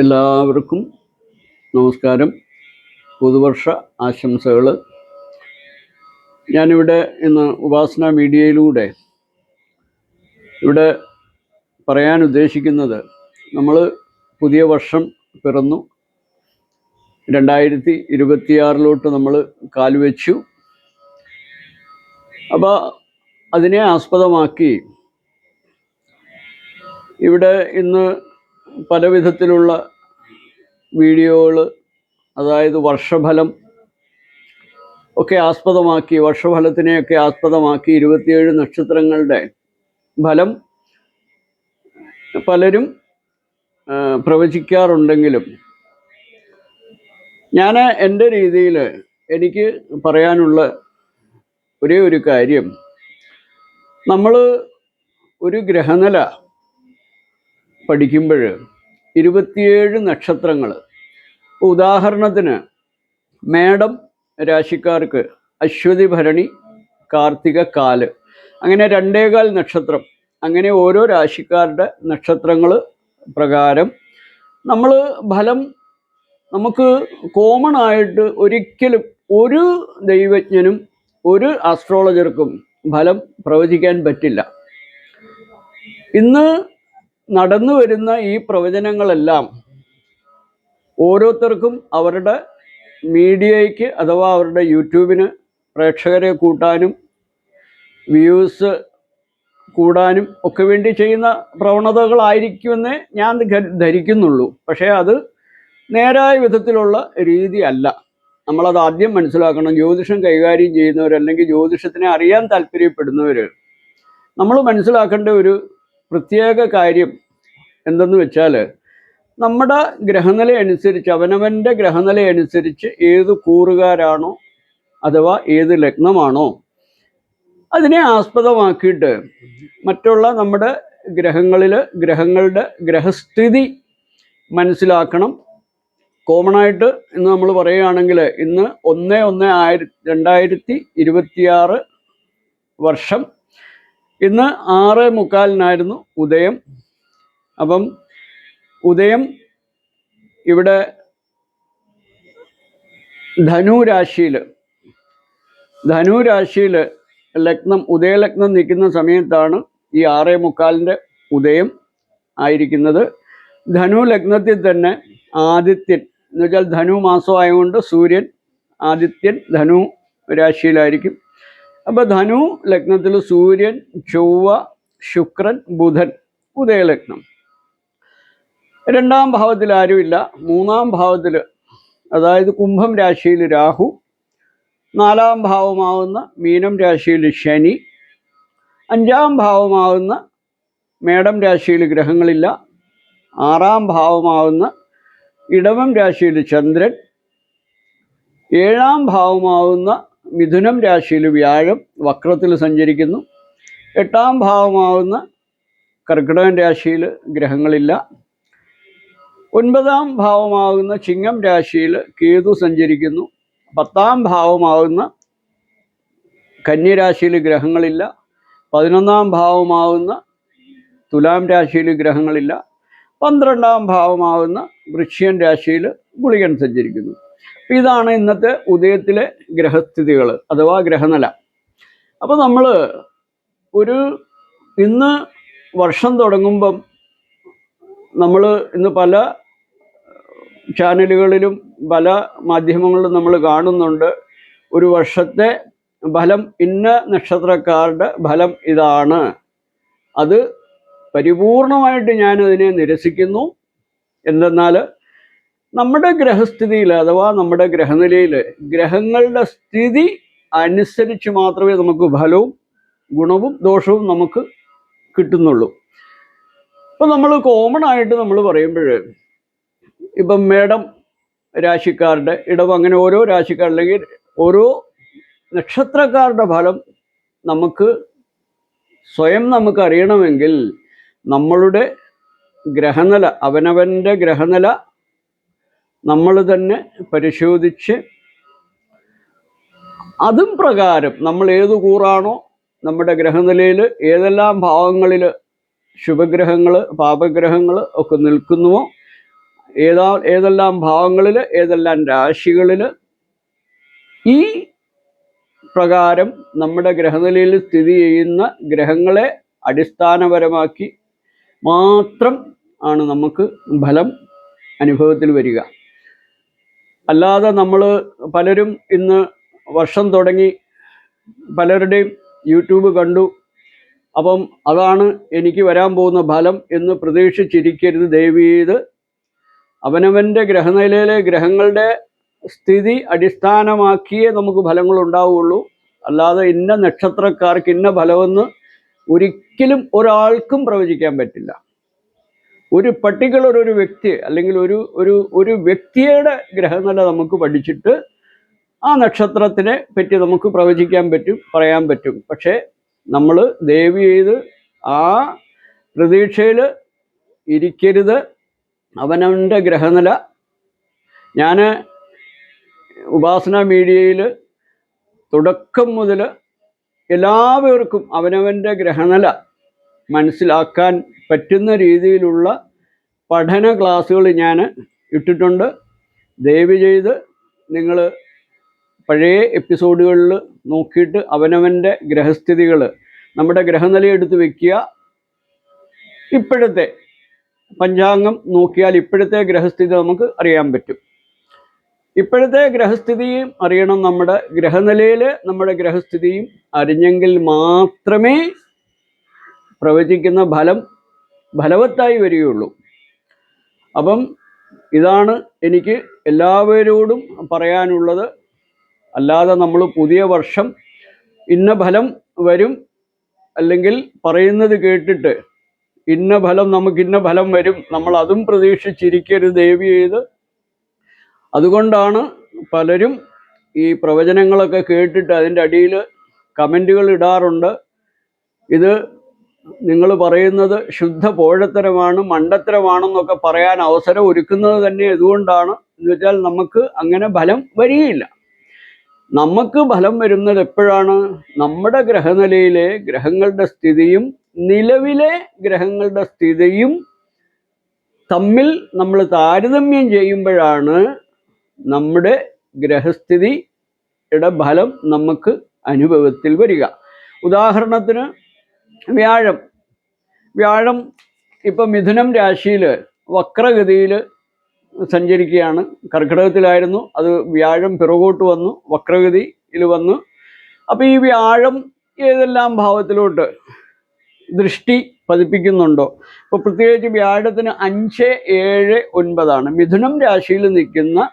എല്ലാവർക്കും നമസ്കാരം. പുതുവർഷ ആശംസകൾ ഞാനിവിടെ ഇന്ന് ഉപാസന മീഡിയയിലൂടെ ഇവിടെ പറയാൻ ഉദ്ദേശിക്കുന്നത് നമ്മൾ പുതിയ വർഷം പിറന്നു. രണ്ടായിരത്തി ഇരുപത്തിയാറിലോട്ട് നമ്മൾ കാൽവെച്ചു അപ്പോൾ അതിനെ ആസ്പദമാക്കി ഇവിടെ ഇന്ന് പല വിധത്തിലുള്ള വീഡിയോകൾ അതായത് വർഷഫലം ഒക്കെ ആസ്പദമാക്കി വർഷഫലത്തിനെയൊക്കെ ആസ്പദമാക്കി ഇരുപത്തിയേഴ് നക്ഷത്രങ്ങളുടെ ഫലം പലരും പ്രവചിക്കാറുണ്ടെങ്കിലും ഞാൻ എന്റെ രീതിയിൽ എനിക്ക് പറയാനുള്ള ഒരേ ഒരു കാര്യം. നമ്മൾ ഒരു ഗ്രഹനില പഠിക്കുമ്പോൾ ഇരുപത്തിയേഴ് നക്ഷത്രങ്ങൾ. ഉദാഹരണത്തിന് മേടം രാശിക്കാർക്ക് അശ്വതി ഭരണി കാർത്തിക കാൽ. അങ്ങനെ രണ്ടേകാൽ നക്ഷത്രം. അങ്ങനെ ഓരോ രാശിക്കാരുടെ നക്ഷത്രങ്ങൾ പ്രകാരം നമ്മൾ ഫലം നമുക്ക് കോമൺ ആയിട്ട് ഒരിക്കലും ഒരു ദൈവജ്ഞനും ഒരു ആസ്ട്രോളജർക്കും ഫലം പ്രവചിക്കാൻ പറ്റില്ല. ഇന്ന് നടന്നു വരുന്ന ഈ പ്രവചനങ്ങളെല്ലാം ഓരോരുത്തർക്കും അവരുടെ മീഡിയയ്ക്ക് അഥവാ അവരുടെ യൂട്യൂബിന് പ്രേക്ഷകരെ കൂട്ടാനും വ്യൂസ് കൂടാനും ഒക്കെ വേണ്ടി ചെയ്യുന്ന പ്രവണതകളായിരിക്കുമെന്നേ ഞാൻ ധരിക്കുന്നുള്ളൂ. പക്ഷേ അത് നേരായ വിധത്തിലുള്ള രീതിയല്ല. നമ്മളത് ആദ്യം മനസ്സിലാക്കണം. ജ്യോതിഷം കൈകാര്യം ചെയ്യുന്നവർ അല്ലെങ്കിൽ ജ്യോതിഷത്തിനെ അറിയാൻ താല്പര്യപ്പെടുന്നവർ നമ്മൾ മനസ്സിലാക്കേണ്ട ഒരു പ്രത്യേക കാര്യം എന്തെന്ന് വെച്ചാൽ നമ്മുടെ ഗ്രഹനില അനുസരിച്ച് അവനവന്റെ ഗ്രഹനില അനുസരിച്ച് ഏത് കൂറുകാരാണോ അഥവാ ഏത് ലഗ്നമാണോ അതിനെ ആസ്പദമാക്കിയിട്ട് മറ്റുള്ള നമ്മുടെ ഗ്രഹങ്ങളിൽ ഗ്രഹങ്ങളുടെ ഗ്രഹസ്ഥിതി മനസ്സിലാക്കണം. കോമണായിട്ട് ഇന്ന് നമ്മൾ പറയുകയാണെങ്കിൽ ഇന്ന് ഒന്ന് ഒന്ന് ആയിരത്തി രണ്ടായിരത്തി ഇരുപത്തിയാറ് വർഷം ഇന്ന് ആറ് മുക്കാലിനായിരുന്നു ഉദയം. അപ്പം ഉദയം ഇവിടെ ധനുരാശിയിൽ ധനുരാശിയിൽ ധനു രാശിയിൽ ലഗ്നം ഉദയലഗ്നം നിൽക്കുന്ന സമയത്താണ് ഈ ആറേ മുക്കാലിന്റെ ഉദയം ആയിരിക്കുന്നത്. ധനു ലഗ്നത്തിൽ തന്നെ ആദിത്യൻ എന്ന് വെച്ചാൽ ധനു മാസമായതുകൊണ്ട് സൂര്യൻ ആദിത്യൻ ധനു രാശിയിലായിരിക്കും. അപ്പോൾ ധനു ലഗ്നത്തിൽ സൂര്യൻ ചൊവ്വ ശുക്രൻ ബുധൻ ഉദയലഗ്നം. രണ്ടാം ഭാവത്തിൽ ആരുമില്ല. മൂന്നാം ഭാവത്തിൽ അതായത് കുംഭം രാശിയിൽ രാഹു നാലാം ഭാവമാവുന്ന മീനം രാശിയിൽ ശനി അഞ്ചാം ഭാവമാവുന്ന മേടം രാശിയിൽ ഗ്രഹങ്ങളില്ല ആറാം ഭാവമാവുന്ന ഇടവം രാശിയിൽ ചന്ദ്രൻ ഏഴാം ഭാവമാവുന്ന മിഥുനം രാശിയിൽ വ്യാഴം വക്രത്തിൽ സഞ്ചരിക്കുന്നു. എട്ടാം ഭാവമാവുന്ന കർക്കിടകൻ രാശിയിൽ ഗ്രഹങ്ങളില്ല. ഒൻപതാം ഭാവമാകുന്ന ചിങ്ങം രാശിയിൽ കേതു സഞ്ചരിക്കുന്നു. പത്താം ഭാവമാകുന്ന കന്യരാശിയിൽ ഗ്രഹങ്ങളില്ല. പതിനൊന്നാം ഭാവമാകുന്ന തുലാം രാശിയിൽ ഗ്രഹങ്ങളില്ല. പന്ത്രണ്ടാം ഭാവമാകുന്ന വൃക്ഷ്യൻ രാശിയിൽ ഗുളികൻ സഞ്ചരിക്കുന്നു. ഇതാണ് ഇന്നത്തെ ഉദയത്തിലെ ഗ്രഹസ്ഥിതികൾ അഥവാ ഗ്രഹനില. അപ്പോൾ നമ്മൾ ഒരു ഇന്ന് വർഷം തുടങ്ങുമ്പം നമ്മൾ ഇന്ന് പല ചാനലുകളിലും പല മാധ്യമങ്ങളിലും നമ്മൾ കാണുന്നുണ്ട്. ഒരു വർഷത്തെ ഫലം ഇന്ന നക്ഷത്രക്കാരുടെ ഫലം ഇതാണ്. അത് പരിപൂർണമായിട്ട് ഞാനതിനെ നിരസിക്കുന്നു. എന്തെന്നാൽ നമ്മുടെ ഗ്രഹസ്ഥിതിയിൽ അഥവാ നമ്മുടെ ഗ്രഹനിലയിൽ ഗ്രഹങ്ങളുടെ സ്ഥിതി അനുസരിച്ച് മാത്രമേ നമുക്ക് ഫലവും ഗുണവും ദോഷവും നമുക്ക് കിട്ടുന്നുള്ളൂ. ഇപ്പം നമ്മൾ കോമൺ ആയിട്ട് നമ്മൾ പറയുമ്പോൾ ഇപ്പം മേടം രാശിക്കാരുടെ ഇടവ് അങ്ങനെ ഓരോ രാശിക്കാർ അല്ലെങ്കിൽ ഓരോ നക്ഷത്രക്കാരുടെ ഫലം നമുക്ക് സ്വയം നമുക്ക് അറിയണമെങ്കിൽ നമ്മളുടെ ഗ്രഹനില അവനവന്റെ ഗ്രഹനില നമ്മൾ തന്നെ പരിശോധിച്ച് അതും പ്രകാരം നമ്മൾ ഏത് കൂറാണോ നമ്മുടെ ഗ്രഹനിലയിൽ ഏതെല്ലാം ഭാവങ്ങളിൽ ശുഭഗ്രഹങ്ങൾ പാപഗ്രഹങ്ങൾ ഒക്കെ നിൽക്കുന്നുവോ ഏതാ ഏതെല്ലാം ഭാവങ്ങളിൽ ഏതെല്ലാം രാശികളിൽ ഈ പ്രകാരം നമ്മുടെ ഗ്രഹനിലയിൽ സ്ഥിതി ചെയ്യുന്ന ഗ്രഹങ്ങളെ അടിസ്ഥാനപരമാക്കി മാത്രം ആണ് നമുക്ക് ഫലം അനുഭവത്തിൽ വരിക. അല്ലാതെ നമ്മൾ പലരും ഇന്ന് വർഷം തുടങ്ങി പലരുടെയും യൂട്യൂബ് കണ്ടു. അപ്പം അതാണ് എനിക്ക് വരാൻ പോകുന്ന ഫലം എന്ന് പ്രതീക്ഷിച്ചിരിക്കരുത് ദേവീത് അവനവന്റെ ഗ്രഹനിലയിലെ ഗ്രഹങ്ങളുടെ സ്ഥിതി അടിസ്ഥാനമാക്കിയേ നമുക്ക് ഫലങ്ങൾ ഉണ്ടാവുകയുള്ളൂ അല്ലാതെ ഇന്ന നക്ഷത്രക്കാർക്ക് ഇന്ന ഫലമെന്ന് ഒരിക്കലും ഒരാൾക്കും പ്രവചിക്കാൻ പറ്റില്ല. ഒരു പർട്ടിക്കുലർ ഒരു വ്യക്തി അല്ലെങ്കിൽ ഒരു ഒരു ഒരു വ്യക്തിയുടെ ഗ്രഹനില നമുക്ക് പഠിച്ചിട്ട് ആ നക്ഷത്രത്തിനെ പറ്റി നമുക്ക് പ്രവചിക്കാൻ പറ്റും പറയാൻ പറ്റും. പക്ഷേ നമ്മൾ ദേവി ചെയ്ത് ആ പ്രതീക്ഷയിൽ ഇരിക്കരുത്. അവനവന്റെ ഗ്രഹനില. ഞാൻ ഉപാസന മീഡിയയിൽ തുടക്കം മുതൽ എല്ലാവർക്കും അവനവന്റെ ഗ്രഹനില മനസ്സിലാക്കാൻ പറ്റുന്ന രീതിയിലുള്ള പഠന ക്ലാസ്സുകൾ ഞാൻ ഇട്ടിട്ടുണ്ട്. ദയവ് ചെയ്ത് നിങ്ങൾ പഴയ എപ്പിസോഡുകളിൽ നോക്കിയിട്ട് അവനവന്റെ ഗ്രഹസ്ഥിതികൾ നമ്മുടെ ഗ്രഹനില എടുത്ത് വെക്കുക. ഇപ്പോഴത്തെ പഞ്ചാംഗം നോക്കിയാൽ ഇപ്പോഴത്തെ ഗ്രഹസ്ഥിതി നമുക്ക് അറിയാൻ പറ്റും. ഇപ്പോഴത്തെ ഗ്രഹസ്ഥിതിയും അറിയണം നമ്മുടെ ഗ്രഹനിലയിൽ നമ്മുടെ ഗ്രഹസ്ഥിതിയും അറിഞ്ഞെങ്കിൽ മാത്രമേ പ്രവചിക്കുന്ന ഫലം ഫലവത്തായി വരികയുള്ളൂ. അപ്പം ഇതാണ് എനിക്ക് എല്ലാവരോടും പറയാനുള്ളത്. അല്ലാതെ നമ്മൾ പുതിയ വർഷം ഇന്ന ഫലം വരും അല്ലെങ്കിൽ പറയുന്നത് കേട്ടിട്ട് ഇന്ന ഫലം നമുക്ക് ഇന്ന ഫലം വരും നമ്മൾ അതും പ്രതീക്ഷിച്ചിരിക്കരുത് ദേവി ചെയ്ത്. അതുകൊണ്ടാണ് പലരും ഈ പ്രവചനങ്ങളൊക്കെ കേട്ടിട്ട് അതിന്റെ അടിയിൽ കമന്റുകൾ ഇടാറുണ്ട്. ഇത് നിങ്ങൾ പറയുന്നത് ശുദ്ധ പോഴത്തരമാണ് മണ്ടത്തരമാണെന്നൊക്കെ പറയാൻ അവസരം ഒരുക്കുന്നത് തന്നെ എന്തുകൊണ്ടാണ് എന്ന് വെച്ചാൽ നമുക്ക് അങ്ങനെ ഫലം വരികയില്ല. നമുക്ക് ഫലം വരുന്നത് എപ്പോഴാണ്? നമ്മുടെ ഗ്രഹനിലയിലെ ഗ്രഹങ്ങളുടെ സ്ഥിതിയും നിലവിലെ ഗ്രഹങ്ങളുടെ സ്ഥിതിയും തമ്മിൽ നമ്മൾ താരതമ്യം ചെയ്യുമ്പോഴാണ് നമ്മുടെ ഗ്രഹസ്ഥിതിയുടെ ഫലം നമുക്ക് അനുഭവത്തിൽ വരിക. ഉദാഹരണത്തിന് വ്യാഴം. വ്യാഴം ഇപ്പം മിഥുനം രാശിയിൽ വക്രഗതിയിൽ സഞ്ചരിക്കുകയാണ്. കർക്കിടകത്തിലായിരുന്നു. അത് വ്യാഴം പിറകോട്ട് വന്നു. വക്രഗതിയിൽ വന്നു. അപ്പോൾ ഈ വ്യാഴം ഏതെല്ലാം ഭാവത്തിലോട്ട് ദൃഷ്ടി പതിപ്പിക്കുന്നുണ്ടോ? ഇപ്പോൾ പ്രത്യേകിച്ച് വ്യാഴത്തിന് അഞ്ച് ഏഴ് ഒൻപതാണ്. മിഥുനം രാശിയിൽ നിൽക്കുന്ന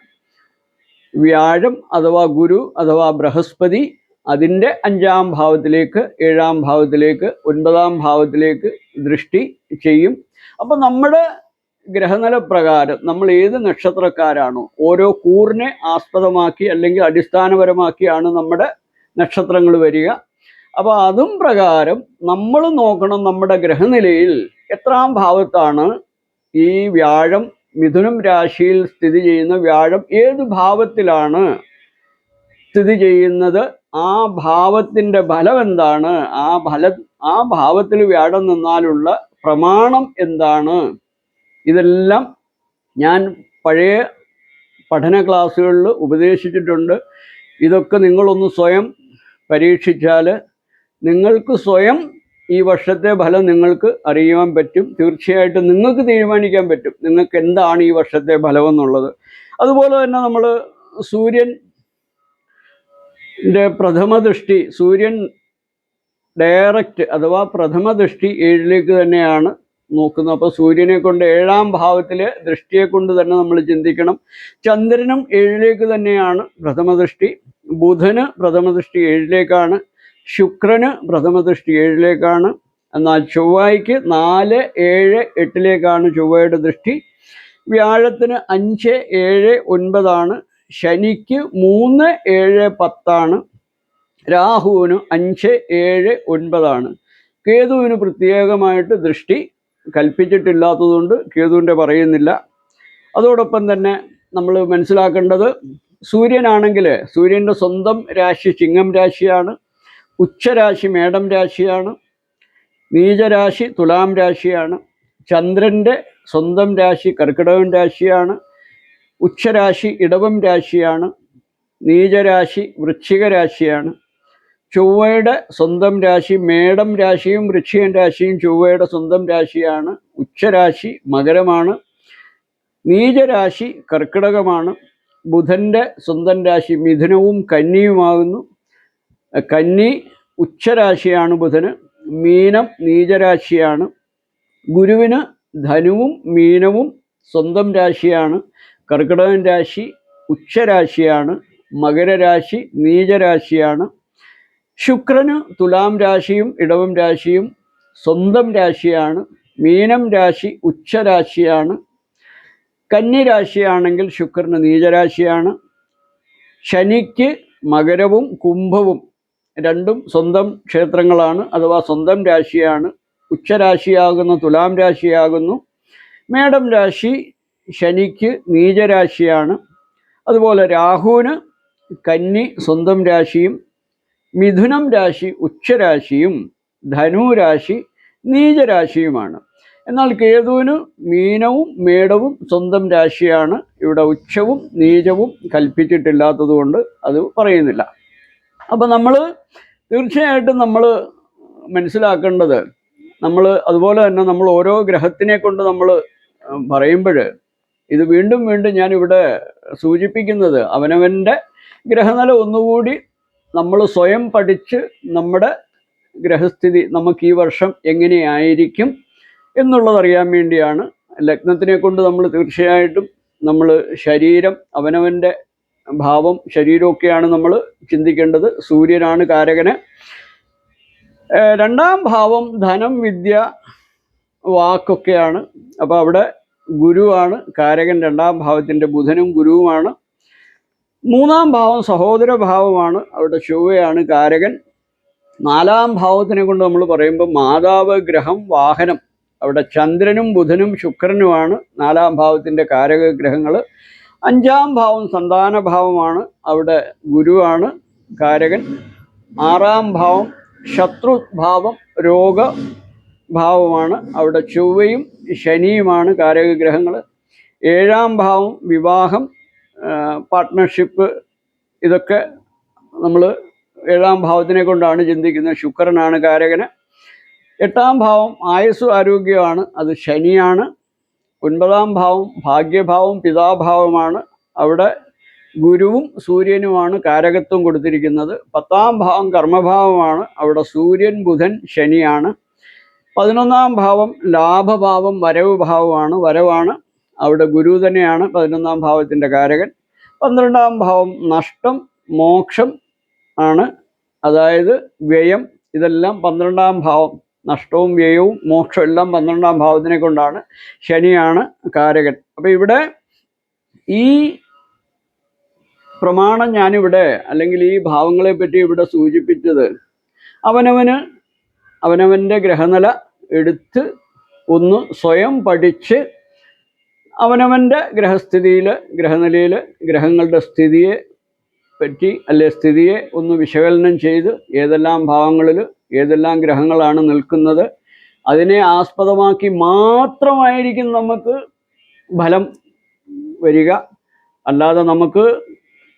വ്യാഴം അഥവാ ഗുരു അഥവാ ബൃഹസ്പതി അതിന്റെ അഞ്ചാം ഭാവത്തിലേക്ക് ഏഴാം ഭാവത്തിലേക്ക് ഒൻപതാം ഭാവത്തിലേക്ക് ദൃഷ്ടി ചെയ്യും. അപ്പോൾ നമ്മുടെ ഗ്രഹനില പ്രകാരം നമ്മൾ ഏത് നക്ഷത്രക്കാരാണോ ഓരോ കൂറിനെ ആസ്പദമാക്കി അല്ലെങ്കിൽ അടിസ്ഥാനപരമാക്കിയാണ് നമ്മുടെ നക്ഷത്രങ്ങൾ വരിക. അപ്പോൾ അതും പ്രകാരം നമ്മൾ നോക്കണം നമ്മുടെ ഗ്രഹനിലയിൽ എത്രാം ഭാവത്താണ് ഈ വ്യാഴം മിഥുനം രാശിയിൽ സ്ഥിതി ചെയ്യുന്ന വ്യാഴം ഏത് ഭാവത്തിലാണ് സ്ഥിതി ചെയ്യുന്നത്? ആ ഭാവത്തിന്റെ ഫലം എന്താണ്? ആ ഫല ആ ഭാവത്തിൽ വ്യാഴം നിന്നാലുള്ള പ്രമാണം എന്താണ്? ഇതെല്ലാം ഞാൻ പഴയ പഠന ക്ലാസ്സുകളിൽ ഉപദേശിച്ചിട്ടുണ്ട്. ഇതൊക്കെ നിങ്ങളൊന്ന് സ്വയം പരീക്ഷിച്ചാൽ നിങ്ങൾക്ക് സ്വയം ഈ വർഷത്തെ ഫലം നിങ്ങൾക്ക് അറിയാൻ പറ്റും. തീർച്ചയായിട്ടും നിങ്ങൾക്ക് തീരുമാനിക്കാൻ പറ്റും. നിങ്ങൾക്ക് എന്താണ് ഈ വർഷത്തെ ഫലം എന്നുള്ളത് അതുപോലെ തന്നെ നമ്മൾ സൂര്യൻ പ്രഥമ ദൃഷ്ടി സൂര്യൻ ഡയറക്റ്റ് അഥവാ പ്രഥമ ദൃഷ്ടി ഏഴിലേക്ക് തന്നെയാണ് നോക്കുന്നത്. അപ്പോൾ സൂര്യനെ കൊണ്ട് ഏഴാം ഭാവത്തിലെ ദൃഷ്ടിയെ കൊണ്ട് തന്നെ നമ്മൾ ചിന്തിക്കണം. ചന്ദ്രനും ഏഴിലേക്ക് തന്നെയാണ് പ്രഥമ ദൃഷ്ടി. ബുധന് പ്രഥമ ദൃഷ്ടി ഏഴിലേക്കാണ്. ശുക്രന് പ്രഥമ ദൃഷ്ടി ഏഴിലേക്കാണ്. എന്നാൽ ചൊവ്വായ്ക്ക് നാല് ഏഴ് എട്ടിലേക്കാണ് ചൊവ്വയുടെ ദൃഷ്ടി. വ്യാഴത്തിന് അഞ്ച് ഏഴ് ഒൻപതാണ് ശനിക്ക് മൂന്ന് ഏഴ് പത്താണ്. രാഹുവിന് അഞ്ച് ഏഴ് ഒൻപതാണ്. കേതുവിന് പ്രത്യേകമായിട്ട് ദൃഷ്ടി കൽപ്പിച്ചിട്ടില്ലാത്തതുകൊണ്ട് കേതുവിന്റെ പറയുന്നില്ല. അതോടൊപ്പം തന്നെ നമ്മൾ മനസ്സിലാക്കേണ്ടത് സൂര്യനാണെങ്കിൽ സൂര്യന്റെ സ്വന്തം രാശി ചിങ്ങം രാശിയാണ് ഉച്ചരാശി മേടം രാശിയാണ് നീചരാശി തുലാം രാശിയാണ് ചന്ദ്രന്റെ സ്വന്തം രാശി കർക്കിടകം രാശിയാണ് ഉച്ചരാശി ഇടവം രാശിയാണ് നീചരാശി വൃശ്ചിക രാശിയാണ്. ചൊവ്വയുടെ സ്വന്തം രാശി മേടം രാശിയും വൃശ്ചികൻ രാശിയും ചൊവ്വയുടെ സ്വന്തം രാശിയാണ്. ഉച്ചരാശി മകരമാണ് നീചരാശി കർക്കിടകമാണ്. ബുധന്റെ സ്വന്തം രാശി മിഥുനവും കന്നിയുമാകുന്നു. കന്നി ഉച്ചരാശിയാണ് ബുധന് മീനം നീചരാശിയാണ്. ഗുരുവിന് ധനുവും മീനവും സ്വന്തം രാശിയാണ്. കർക്കിടകൻ രാശി ഉച്ചരാശിയാണ് മകരരാശി നീചരാശിയാണ്. ശുക്രന് തുലാം രാശിയും ഇടവം രാശിയും സ്വന്തം രാശിയാണ് മീനം രാശി ഉച്ചരാശിയാണ്. കന്നിരാശിയാണെങ്കിൽ ശുക്രന് നീചരാശിയാണ്. ശനിക്ക് മകരവും കുംഭവും രണ്ടും സ്വന്തം ക്ഷേത്രങ്ങളാണ് അഥവാ സ്വന്തം രാശിയാണ്. ഉച്ചരാശിയാകുന്നു തുലാം രാശിയാകുന്നു. മേടം രാശി ശനിക്ക് നീചരാശിയാണ്. അതുപോലെ രാഹുവിന് കന്നി സ്വന്തം രാശിയും മിഥുനം രാശി ഉച്ചരാശിയും ധനു രാശി നീചരാശിയുമാണ്. എന്നാൽ കേതുവിന് മീനവും മേടവും സ്വന്തം രാശിയാണ്. ഇവിടെ ഉച്ചവും നീചവും കൽപ്പിച്ചിട്ടില്ലാത്തതുകൊണ്ട് അത് പറയുന്നില്ല. അപ്പം നമ്മൾ തീർച്ചയായിട്ടും നമ്മൾ മനസ്സിലാക്കേണ്ടത് നമ്മൾ അതുപോലെ തന്നെ നമ്മൾ ഓരോ ഗ്രഹത്തിനെ കൊണ്ട് നമ്മൾ പറയുമ്പോൾ ഇത് വീണ്ടും വീണ്ടും ഞാൻ ഇവിടെ സൂചിപ്പിക്കുന്നത് അവനവന്റെ ഗ്രഹനില ഒന്നുകൂടി നമ്മൾ സ്വയം പഠിച്ച് നമ്മുടെ ഗ്രഹസ്ഥിതി നമുക്ക് ഈ വർഷം എങ്ങനെയായിരിക്കും എന്നുള്ളതറിയാൻ വേണ്ടിയാണ്. ലഗ്നത്തിനെ കൊണ്ട് നമ്മൾ തീർച്ചയായിട്ടും നമ്മൾ ശരീരം അവനവന്റെ ഭാവം ശരീരമൊക്കെയാണ് നമ്മൾ ചിന്തിക്കേണ്ടത്. സൂര്യനാണ് കാരകന്. രണ്ടാം ഭാവം ധനം വിദ്യ വാക്കൊക്കെയാണ്. അപ്പോൾ അവിടെ ഗുരുവാണ് കാരകൻ രണ്ടാം ഭാവത്തിന്റെ ബുധനും ഗുരുവുമാണ്. മൂന്നാം ഭാവം സഹോദര ഭാവമാണ് അവിടെ ചൊവ്വയാണ് കാരകൻ. നാലാം ഭാവത്തിനെ കൊണ്ട് നമ്മൾ പറയുമ്പോൾ മാതാവ് ഗ്രഹം വാഹനം. അവിടെ ചന്ദ്രനും ബുധനും ശുക്രനുമാണ് നാലാം ഭാവത്തിന്റെ കാരക ഗ്രഹങ്ങൾ. അഞ്ചാം ഭാവം സന്താന ഭാവമാണ് അവിടെ ഗുരുവാണ് കാരകൻ. ആറാം ഭാവം ശത്രുഭാവം രോഗ ഭാവമാണ്. അവിടെ ചൊവ്വയും ശനിയുമാണ് കാരകഗ്രഹങ്ങൾ. ഏഴാം ഭാവം വിവാഹം പാർട്ട്ണർഷിപ്പ് ഇതൊക്കെ നമ്മൾ ഏഴാം ഭാവത്തിനെ കൊണ്ടാണ് ചിന്തിക്കുന്നത്. ശുക്രനാണ് കാരകന്. എട്ടാം ഭാവം ആയുസ് ആരോഗ്യമാണ് അത് ശനിയാണ്. ഒൻപതാം ഭാവം ഭാഗ്യഭാവം പിതാഭാവമാണ്. അവിടെ ഗുരുവും സൂര്യനുമാണ് കാരകത്വം കൊടുത്തിരിക്കുന്നത്. പത്താം ഭാവം കർമ്മഭാവമാണ്. അവിടെ സൂര്യൻ ബുധൻ ശനിയാണ്. പതിനൊന്നാം ഭാവം ലാഭഭാവം വരവ് ഭാവമാണ്. വരവാണ്. അവിടെ ഗുരു തന്നെയാണ് പതിനൊന്നാം ഭാവത്തിന്റെ കാരകൻ. പന്ത്രണ്ടാം ഭാവം നഷ്ടം മോക്ഷം ആണ്. അതായത് വ്യയം ഇതെല്ലാം പന്ത്രണ്ടാം ഭാവം. നഷ്ടവും വ്യയവും മോക്ഷവും എല്ലാം പന്ത്രണ്ടാം ഭാവത്തിനെ കൊണ്ടാണ് ശനിയാണ് കാരകൻ. അപ്പം ഇവിടെ ഈ പ്രമാണം ഞാനിവിടെ അല്ലെങ്കിൽ ഈ ഭാവങ്ങളെ പറ്റി ഇവിടെ സൂചിപ്പിച്ചത് അവനവന് അവനവന്റെ ഗ്രഹനില എടുത്ത് ഒന്ന് സ്വയം പഠിച്ച് അവനവന്റെ ഗ്രഹസ്ഥിതിയിൽ ഗ്രഹനിലയിൽ ഗ്രഹങ്ങളുടെ സ്ഥിതിയെ പറ്റി അല്ലെ സ്ഥിതിയെ ഒന്ന് വിശകലനം ചെയ്ത് ഏതെല്ലാം ഭാവങ്ങളിൽ ഏതെല്ലാം ഗ്രഹങ്ങളാണ് നിൽക്കുന്നത് അതിനെ ആസ്പദമാക്കി മാത്രമായിരിക്കും നമുക്ക് ഫലം വരിക. അല്ലാതെ നമുക്ക്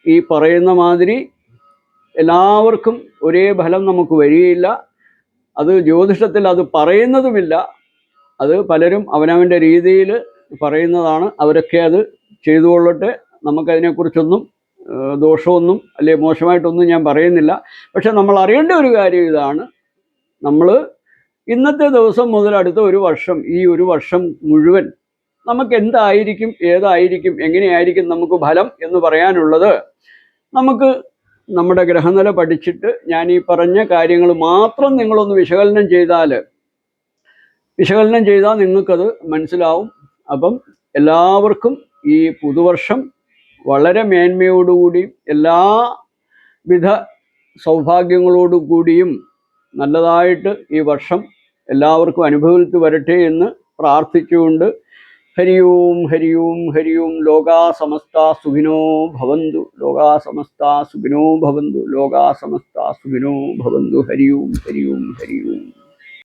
ഈ പറയുന്ന മാതിരി എല്ലാവർക്കും ഒരേ ഫലം നമുക്ക് വരികയില്ല. അത് ജ്യോതിഷത്തിൽ അത് പറയുന്നതുമില്ല. അത് പലരും അവനവന്റെ രീതിയിൽ പറയുന്നതാണ്. അവരൊക്കെ അത് ചെയ്തുകൊള്ളട്ടെ. നമുക്കതിനെക്കുറിച്ചൊന്നും ദോഷമൊന്നും അല്ലെ മോശമായിട്ടൊന്നും ഞാൻ പറയുന്നില്ല. പക്ഷെ നമ്മൾ അറിയേണ്ട ഒരു കാര്യം ഇതാണ്. നമ്മൾ ഇന്നത്തെ ദിവസം മുതൽ അടുത്ത ഒരു വർഷം ഈ ഒരു വർഷം മുഴുവൻ നമുക്ക് എന്തായിരിക്കും ഏതായിരിക്കും എങ്ങനെയായിരിക്കും നമുക്ക് ഫലം എന്ന് പറയാനുള്ളത്. നമുക്ക് നമ്മുടെ ഗ്രഹനില പഠിച്ചിട്ട് ഞാൻ ഈ പറഞ്ഞ കാര്യങ്ങൾ മാത്രം നിങ്ങളൊന്ന് വിശകലനം ചെയ്താൽ വിശകലനം ചെയ്താൽ നിങ്ങൾക്കത് മനസ്സിലാവും. അപ്പം എല്ലാവർക്കും ഈ പുതുവർഷം വളരെ മേന്മയോടുകൂടിയും എല്ലാവിധ സൗഭാഗ്യങ്ങളോടുകൂടിയും നല്ലതായിട്ട് ഈ വർഷം എല്ലാവർക്കും അനുഭവത്തിൽ വരട്ടെ എന്ന് പ്രാർത്ഥിച്ചുകൊണ്ട് ഹരി ഓം ഹരി ഓം ഹരി ഓം ലോകാ സമസ്ത സുഖിനോ ഭവന്തു ലോകാ സമസ്ത സുഖിനോ ഭവന്തു ലോകാ സമസ്ത സുഖിനോ ഭവന്തു ഹരി ഓം ഹരി ഓം ഹരി ഓം